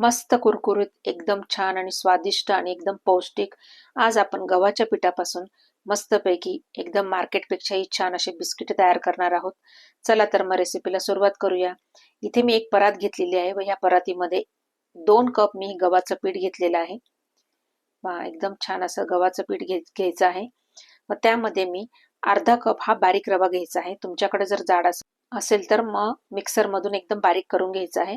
मस्त कुरकुरीत एकदम छान आणि स्वादिष्ट आणि एकदम पौष्टिक. आज आपण गव्हाच्या पिठापासून मस्तपैकी एकदम मार्केटपेक्षाही छान असे बिस्किट तयार करणार आहोत. चला तर मग रेसिपीला सुरुवात करूया. इथे मी एक परात घेतलेली आहे व ह्या परातीमध्ये दोन कप मी गव्हाचं पीठ घेतलेलं आहे. एकदम छान असं गव्हाचं पीठ घे घ्यायचं आहे. व त्यामध्ये मी अर्धा कप हा बारीक रवा घ्यायचा आहे. तुमच्याकडे जर जाड असेल असेल तर मग मिक्सरमधून एकदम बारीक करून घ्यायचं आहे.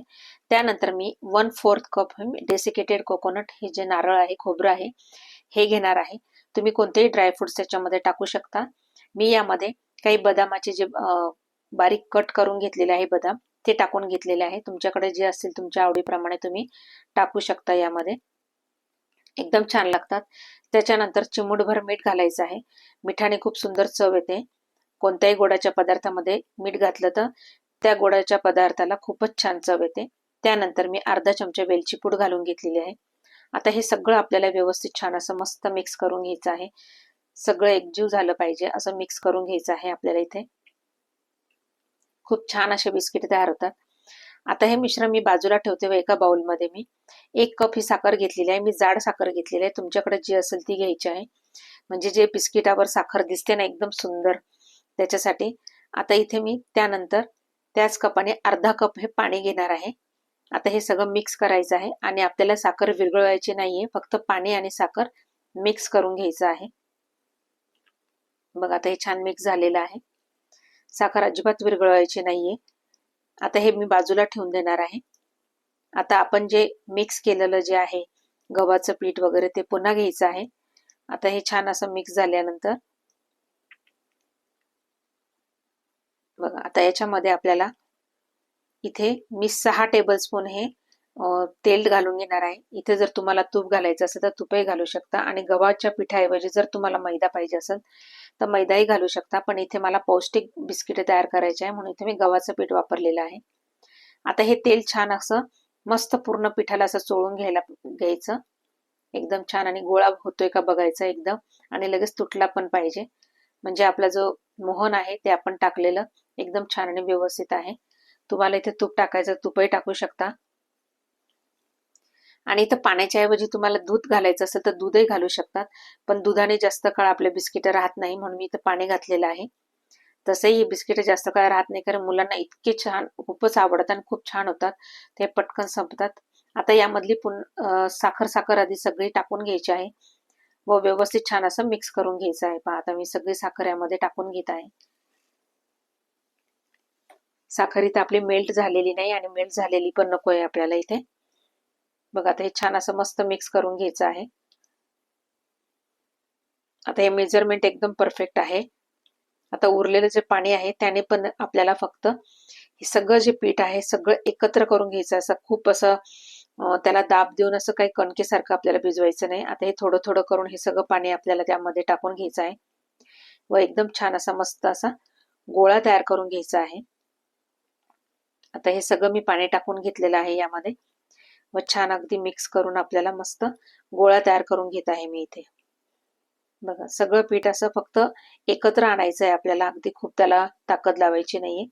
त्यानंतर मी one fourth cup desiccated coconut हे जे नारळ आहे खोबरं आहे हे घेणार आहे. तुम्ही कोणतेही ड्रायफ्रुट्स त्याच्यामध्ये टाकू शकता. मी यामध्ये काही बदामाचे जे बारीक कट करून घेतलेले आहे बदाम ते टाकून घेतलेले आहे. तुमच्याकडे जे असतील तुमच्या आवडीप्रमाणे तुम्ही टाकू शकता यामध्ये. एकदम छान लागतात. त्याच्यानंतर चिमूटभर मीठ घालायचं आहे. मिठाने खूप सुंदर चव येते. कोणत्याही गोडाच्या पदार्थामध्ये मीठ घातलं तर त्या गोडाच्या पदार्थाला खूपच छान चव येते. त्यानंतर मी अर्धा चमचा वेलची पूड घालून घेतलेली आहे. आता हे सगळं आपल्याला व्यवस्थित छान असं मस्त मिक्स करून घ्यायचं आहे. सगळं एकजीव झालं पाहिजे असं मिक्स करून घ्यायचं आहे आपल्याला इथे. खूप छान असे बिस्किट तयार होतात. आता हे मिश्रण मी बाजूला ठेवते व एका बाउलमध्ये मी. एक कप ही साखर घेतलेली आहे. मी जाड साखर घेतलेली आहे. तुमच्याकडे जी असेल ती घ्यायची आहे. म्हणजे जे बिस्किटावर साखर दिसते ना एकदम सुंदर. त्याच्यासाठी आता इथे मी त्यानंतर त्याच कपाने अर्धा कप हे पाणी घेणार आहे. आता हे सगळं मिक्स करायचं आहे आणि आपल्याला साखर विरघळवायची नाहीये फक्त पाणी आणि साखर मिक्स करून घ्यायचं आहे. बघा आता हे छान मिक्स झालेलं आहे. साखर अजिबात विरघळवायची नाहीये. आता हे मी बाजूला ठेवून देणार आहे. आता आपण जे मिक्स केलेलं जे आहे गव्हाचं पीठ वगैरे ते पुन्हा घ्यायचं आहे. आता हे छान असं मिक्स झाल्यानंतर बघा आता याच्यामध्ये आपल्याला इथे मी सहा टेबल स्पून हे तेल घालून घेणार आहे. इथे जर तुम्हाला तूप घालायचं असेल तर तुपही घालू शकता आणि गव्हाच्या पिठाऐवजी जर तुम्हाला मैदा पाहिजे असेल तर मैदाही घालू शकता. पण इथे मला पौष्टिक बिस्किटे तयार करायचे आहे म्हणून इथे मी गव्हाचं पीठ वापरलेलं आहे. आता हे तेल छान असं मस्त पूर्ण पिठाला असं चोळून घ्यायला घ्यायचं. एकदम छान आणि गोळा होतोय का बघायचा एकदम. आणि लगेच तुटला पण पाहिजे. म्हणजे आपला जो मोहन आहे ते आपण टाकलेलं एकदम छान आणि व्यवस्थित आहे. तुम्हाला इथे तूप टाकायचं तुपही टाकू शकता. आणि इथं पाण्याच्या ऐवजी तुम्हाला दूध घालायचं असेल तर दूधही घालू शकतात. पण दुधाने जास्त काळ आपले बिस्किट राहत नाही म्हणून मी इथं पाणी घातलेलं आहे. तसंही ही बिस्किट जास्त काळ राहत नाही कारण मुलांना इतके छान खूपच आवडतात आणि खूप छान होतात. ते पटकन संपतात. आता यामधली पुन साखर साखर आधी सगळी टाकून घ्यायची आहे. व व्यवस्थित छान असं मिक्स करून घ्यायचं आहे. पहा आता मी सगळी साखर यामध्ये टाकून घेत आहे. साखर इथे आपली मेल्ट झालेली नाही आणि मेल्ट झालेली पण नको आहे आपल्याला इथे. बघा आता हे छान असं मस्त मिक्स करून घ्यायचं आहे. आता हे मेजरमेंट एकदम परफेक्ट आहे. आता उरलेलं जे पाणी आहे त्याने पण आपल्याला फक्त हे सगळं जे पीठ आहे सगळं एकत्र करून घ्यायचं असं खूप असं त्याला दाब देऊन असं काही कणकेसारखं आपल्याला भिजवायचं नाही. आता हे थोडं थोडं करून हे सगळं पाणी आपल्याला त्यामध्ये टाकून घ्यायचं आहे. व एकदम छान असा मस्त असा गोळा तयार करून घ्यायचा आहे. आता हे सगळं मी पाणी टाकून घेतलेलं आहे यामध्ये. व छान अगदी मिक्स करून आपल्याला मस्त गोळा तयार करून घेत आहे मी इथे. बघा सगळं पीठ असं फक्त एकत्र आणायचं आहे आपल्याला. अगदी खूप त्याला ताकद लावायची नाहीये.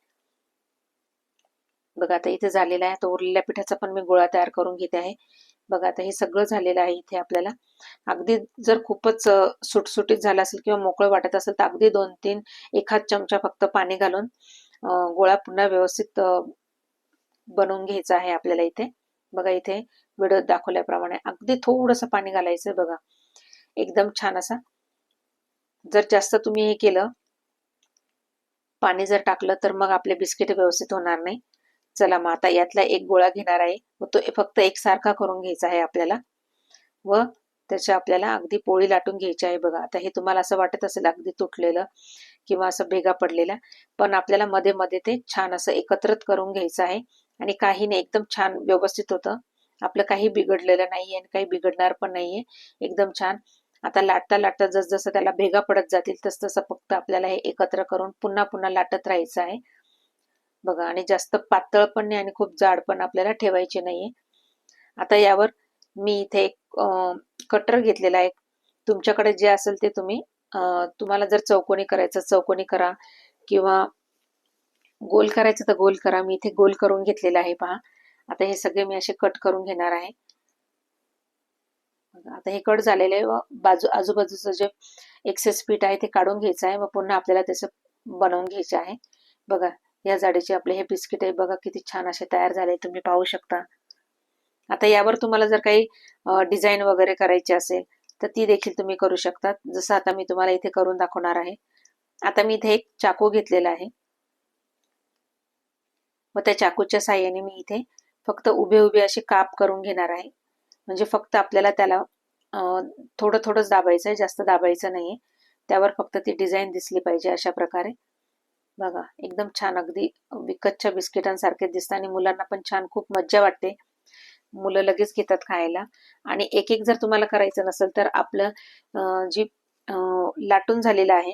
बघा आता इथे झालेला आहे. तो उरलेल्या पिठाचा पण मी गोळा तयार करून घेते आहे. बघा आता हे सगळं झालेलं आहे इथे आपल्याला. अगदी जर खूपच सुटसुटीत झालं असेल किंवा मोकळं वाटत असेल तर अगदी दोन तीन एखाद चमचा फक्त पाणी घालून गोळा पुन्हा व्यवस्थित बनवून घ्यायचं आहे आपल्याला इथे. बघा इथे व्हिडिओ दाखवल्याप्रमाणे अगदी थोडंसं पाणी घालायचं बघा. एकदम छान असा. जर जास्त तुम्ही हे केलं पाणी जर टाकलं तर मग आपले बिस्किट व्यवस्थित होणार नाही. चला मग आता यातला एक गोळा घेणार आहे. व तो फक्त एकसारखा करून घ्यायचा आहे आपल्याला. व त्याच्या आपल्याला अगदी पोळी लाटून घ्यायची आहे बघा. आता हे तुम्हाला असं वाटत असेल अगदी तुटलेलं किंवा असं भेगा पडलेला पण आपल्याला मध्ये मध्ये ते छान असं एकत्रित करून घ्यायचं आहे. आणि काही नाही एकदम छान व्यवस्थित होतं. आपलं काही बिघडलेलं नाहीये आणि काही बिघडणार पण नाहीये. एकदम छान. आता लाटता लाटता जसजसं त्याला भेगा पडत जातील तस तसं फक्त आपल्याला हे एकत्र करून पुन्हा पुन्हा लाटत राहायचं आहे. बघा आणि जास्त पातळ पण नाही आणि खूप जाड पण आपल्याला ठेवायचे नाहीये. आता यावर मी इथे एक कटर घेतलेला आहे. तुमच्याकडे जे असेल ते तुम्ही तुम्हाला जर चौकोनी करायचं चौकोनी करा किंवा गोल करायचं तर गोल करा. मी इथे गोल करून घेतलेला आहे पहा. आता हे सगळे मी असे कट करून घेणार आहे. आता हे कट झालेले आहे. व बाजू आजूबाजूचं जे एक्सेस पीठ आहे ते काढून घ्यायचं आहे व पुन्हा आपल्याला त्याचं बनवून घ्यायचे आहे. बघा या जाडीचे आपले हे बिस्किट आहे. बघा किती छान असे तयार झाले तुम्ही पाहू शकता. आता यावर तुम्हाला जर काही डिझाईन वगैरे करायची असेल तर ती देखील तुम्ही करू शकता. जसं आता मी तुम्हाला इथे करून दाखवणार आहे. आता मी इथे एक चाकू घेतलेला आहे. व त्या चाकूच्या साह्याने मी इथे फक्त उभे उभे असे काप करून घेणार आहे. म्हणजे फक्त आपल्याला त्याला थोडं थोडंच दाबायचं आहे जास्त दाबायचं नाही त्यावर फक्त ती डिझाईन दिसली पाहिजे अशा प्रकारे. बघा एकदम छान अगदी विकतच्या बिस्किटांसारखे दिसतात आणि मुलांना पण छान खूप मज्जा वाटते. मुलं लगेच घेतात खायला. आणि एक एक जर तुम्हाला करायचं नसेल तर आपलं जी लाटून झालेलं आहे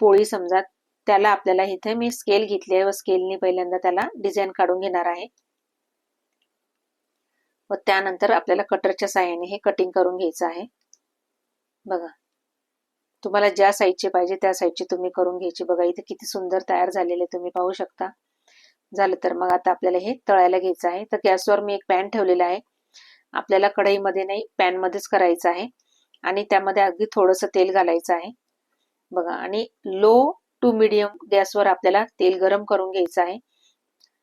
पोळी समजा त्याला आपल्याला इथे मी स्केल घेतली आहे व स्केलनी पहिल्यांदा त्याला डिझाईन काढून घेणार आहे. व त्यानंतर आपल्याला कटरच्या साह्याने हे कटिंग करून घ्यायचं आहे. बघा. तुम्हाला ज्या साईजचे पाहिजे त्या साईजचे तुम्ही करून घ्यायचे. बघा इथे किती सुंदर तयार झालेले तुम्ही पाहू शकता. झालं तर मग आता आपल्याला हे तळायला घ्यायचं आहे. तर गॅसवर मी एक पॅन ठेवलेला आहे. आपल्याला कढईमध्ये नाही पॅनमध्येच करायचं आहे. आणि त्यामध्ये अगदी थोडंसं तेल घालायचं आहे. बघा आणि लो टू मिडियम गॅसवर आपल्याला तेल गरम करून घ्यायचं आहे.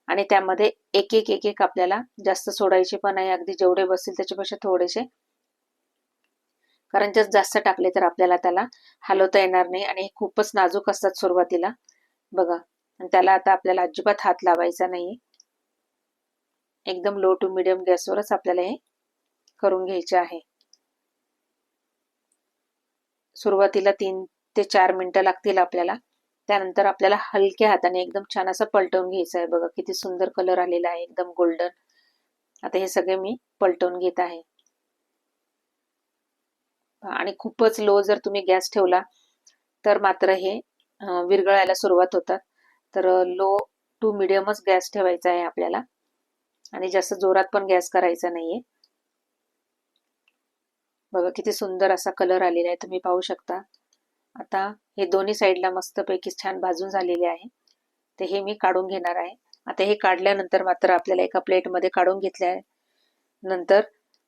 आणि त्यामध्ये एक एक एक एक आपल्याला जास्त सोडायचे पण आहे. अगदी जेवढे बसतील त्याच्यापेक्षा थोडेसे. कारण जर जास्त टाकले तर आपल्याला त्याला हलवता येणार नाही आणि हे खूपच नाजूक असतात सुरुवातीला. बघा आणि त्याला आता आपल्याला अजिबात हात लावायचा नाही एकदम लो टू मिडियम गॅसवरच आपल्याला हे करून घ्यायचे आहे. सुरुवातीला तीन ते चार मिनिटं लागतील आपल्याला. त्यानंतर आपल्याला हलक्या हाताने एकदम छान असं पलटवून घ्यायचं आहे. बघा किती सुंदर कलर आलेला आहे. एकदम गोल्डन आता हे सगळे मी पलटवून घेत आहे. आणि खूपच लो जर तुम्ही गॅस ठेवला तर मात्र हे विरघळायला सुरुवात होतात. तर लो टू मिडियमच गॅस ठेवायचा आहे आपल्याला. आणि जास्त जोरात पण गॅस करायचा नाहीये. बघा किती सुंदर असा कलर आलेला आहे. तुम्ही पाहू शकता. आता हे दोन्ही साईडला मस्तपैकी छान भाजून झालेले आहे. तर हे मी काढून घेणार आहे. आता हे काढल्यानंतर मात्र आपल्याला एका प्लेटमध्ये काढून घेतल्या नंतर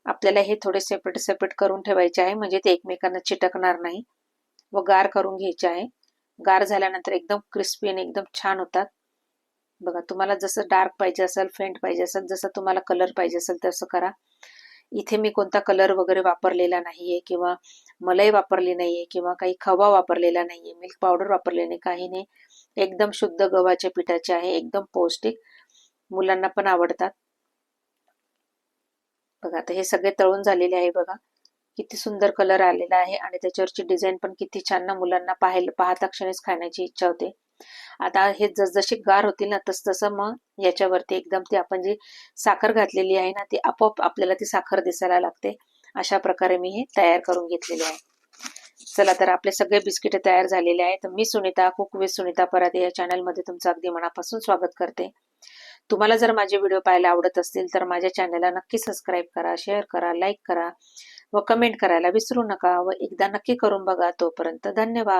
आपल्याला हे थोडे सेपरेट सेपरेट करून ठेवायचे आहे. म्हणजे ते एकमेकांना चिटकणार नाही व गार करून घ्यायचे आहे. गार झाल्यानंतर एकदम क्रिस्पी आणि एकदम छान होतात. बघा तुम्हाला जसं डार्क पाहिजे असेल फेंट पाहिजे असेल जसं तुम्हाला कलर पाहिजे असेल तसं करा. इथे मी कोणता कलर वगैरे वापरलेला नाहीये किंवा मलई वापरली नाहीये किंवा काही खवा वापरलेला नाहीये मिल्क पावडर वापरले नाही काही नाही. एकदम शुद्ध गव्हाच्या पिठाचे आहे एकदम पौष्टिक. मुलांना पण आवडतात. बघा आता हे सगळे तळून झालेले आहे बघा. किती सुंदर कलर आलेला आहे आणि त्याच्यावरची डिझाईन पण किती छान ना मुलांना पाहायला पाहता क्षणीच खाण्याची इच्छा होते. आता हे जसजसे गार होतील ना तस तसं मग याच्यावरती एकदम ती आपण जी साखर घातलेली आहे ना ती आपोआप आपल्याला ती साखर दिसायला लागते. अशा प्रकारे मी हे तयार करून घेतलेले आहे. चला तर आपले सगळे बिस्किट तयार झालेले आहेत. मी सुनीता कुक विथ सुनीता परादे या चॅनलमध्ये तुमचं अगदी मनापासून स्वागत करते. तुम्हाला जर माझे व्हिडिओ पाहायला आवडत असतील तर माझ्या चॅनलला नक्की सबस्क्राईब करा शेअर करा लाईक करा व कमेंट करायला विसरू नका व एकदा नक्की करून बघा. तोपर्यंत धन्यवाद.